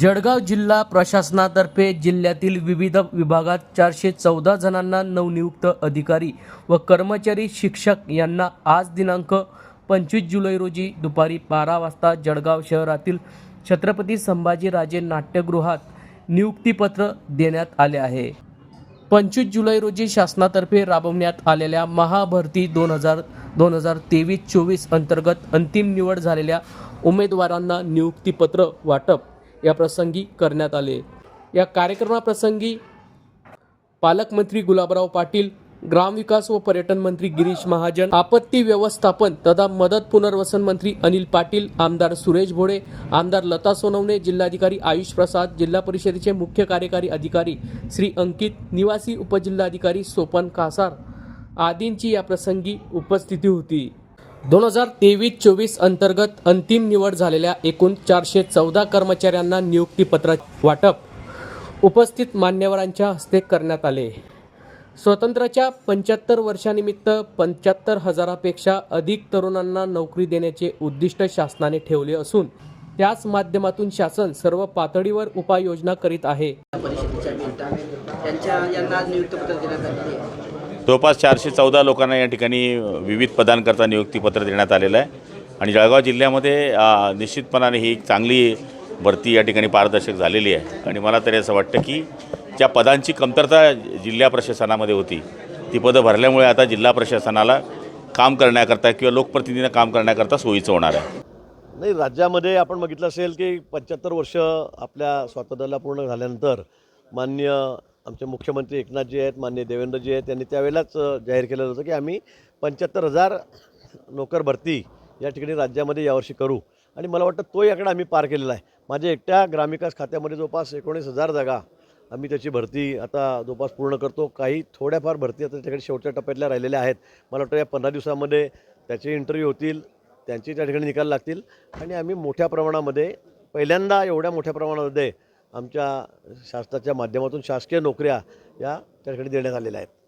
जळगाव जिल्हा प्रशासनातर्फे जिल्ह्यातील विविध विभागात चारशे चौदा जणांना नवनियुक्त अधिकारी व कर्मचारी शिक्षक यांना आज दिनांक पंचवीस जुलै रोजी दुपारी बारा वाजता जळगाव शहरातील छत्रपती संभाजीराजे नाट्यगृहात नियुक्तीपत्र देण्यात आले आहे. पंचवीस जुलै रोजी शासनातर्फे राबवण्यात आलेल्या महाभरती दोन हजार दोन हजार तेवीस चोवीस अंतर्गत अंतिम निवड झालेल्या उमेदवारांना नियुक्तीपत्र वाटप या प्रसंगी करण्यात आले. या कार्यक्रमाप्रसंगी पालकमंत्री गुलाबराव पाटील ग्रामविकास व पर्यटन मंत्री गिरीश महाजन आपत्ती व्यवस्थापन तथा मदत पुनर्वसन मंत्री अनिल पाटील आमदार सुरेश भोळे आमदार लता सोनवणे जिल्हाधिकारी आयुष प्रसाद जिल्हा परिषदेचे मुख्य कार्यकारी अधिकारी श्री अंकित निवासी उपजिल्हाधिकारी सोपन कासार आदींची या प्रसंगी उपस्थिती होती. दोन हजार तेवीस चोवीस अंतर्गत अंतिम निवड झालेल्या एकूण चारशे चौदा कर्मचाऱ्यांना नियुक्तीपत्र वाटप उपस्थित मान्यवरांच्या हस्ते करण्यात आले. स्वातंत्र्याच्या पंच्याहत्तर वर्षानिमित्त पंच्याहत्तर हजारापेक्षा अधिक तरुणांना नोकरी देण्याचे उद्दिष्ट शासनाने ठेवले असून त्याच माध्यमातून शासन सर्व पातळीवर उपाययोजना करीत आहे. जवळपास चारशे चौदा लोकांना या ठिकाणी विविध पदांकरता नियुक्तीपत्र देण्यात आलेलं आहे. आणि जळगाव जिल्ह्यामध्ये निश्चितपणाने ही एक चांगली भरती या ठिकाणी पारदर्शक झालेली आहे. आणि मला तरी असं वाटतं की ज्या पदांची कमतरता जिल्हा प्रशासनामध्ये होती ती पदं भरल्यामुळे आता जिल्हा प्रशासनाला काम करण्याकरता किंवा लोकप्रतिनिधींना काम करण्याकरता सोयीचं होणार आहे. नाही राज्यामध्ये आपण बघितलं असेल की पंच्याहत्तर वर्ष आपल्या स्वातंत्र्याला पूर्ण झाल्यानंतर मान्य आमचे मुख्यमंत्री एकनाथजी आहेत मान्य देवेंद्रजी आहेत त्यांनी त्यावेळेलाच जाहीर केलेलं होतं की आम्ही पंच्याहत्तर हजार नोकर भरती या ठिकाणी राज्यामध्ये यावर्षी करू. आणि मला वाटतं तोही आकडा आम्ही पार केलेला आहे. माझ्या एकट्या ग्रामविकास खात्यामध्ये जवळपास एकोणीस हजार जागा आम्ही त्याची भरती आता जवळपास पूर्ण करतो. काही थोड्याफार भरती आता त्याच्याकडे शेवटच्या टप्प्यातल्या राहिलेल्या आहेत. मला वाटतं या पंधरा दिवसामध्ये त्याचे इंटरव्ह्यू होतील त्यांचे त्या ठिकाणी निकाल लागतील. आणि आम्ही मोठ्या प्रमाणामध्ये पहिल्यांदा एवढ्या मोठ्या प्रमाणामध्ये आमच्या शासनाच्या माध्यमातून शासकीय नोकऱ्या या त्या ठिकाणी देण्यात आलेल्या आहेत.